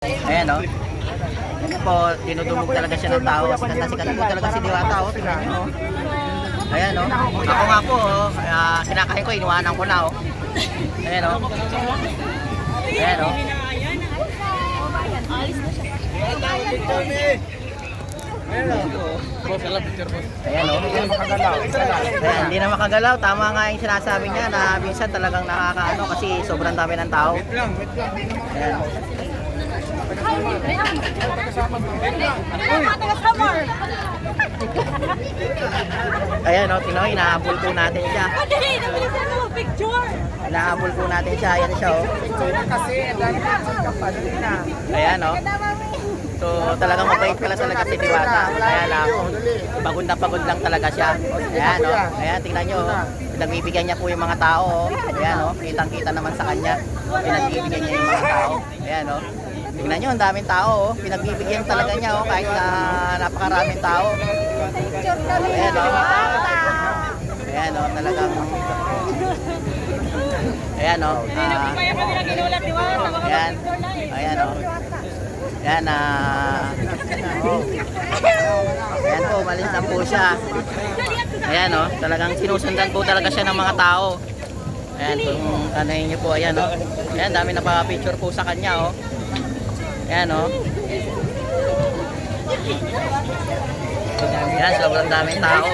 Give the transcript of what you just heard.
Ayan o. Ayan po, tinutulog talaga siya ng tao. Sikat na sikat po talaga si Diwata o. Tingnan nyo o. Ayan o. Ako nga po o. Uh, kinakain ko, inuwanan ko na o. Ayan o. Ayan o. Ayan o. Ayan, hindi na makagalaw. Tama nga yung sinasabi niya na minsan talagang nakakaano kasi sobrang dami ng tao. Ayan. Ayan o, Tino, inahabol po natin siya. Dali, nabilisan mo, picture! Inahabol po natin siya. Ayan siya o. kasi ang dami ng kapatid na. Ayan o. So talagang mabait pala talaga si Diwata. Kaya lang, pagod na pagod lang talaga siya. Ayan o. Ayan, tingnan nyo o. Pinagbibigyan niya po yung mga tao o. Ayan o, kitang kita naman sa kanya. Pinagbibigyan niya yung mga tao. Ayan o. Tingnan nyo, ang daming tao o. Pinagbibigyan talaga niya o, kahit na napakaraming tao. Ayan o. Ayan o, talagang... Ayan o. nila ginulat, di ba? Ayan. Ayan o. Ayan na. Ayan po, malis na po siya. Ayan o, talagang sinusundan po talaga siya ng mga tao. Ayan, kung tanayin niyo po, ayan o. Ayan, dami na pa-picture po sa kanya o. Ayan o. Ayan, sobrang daming tao.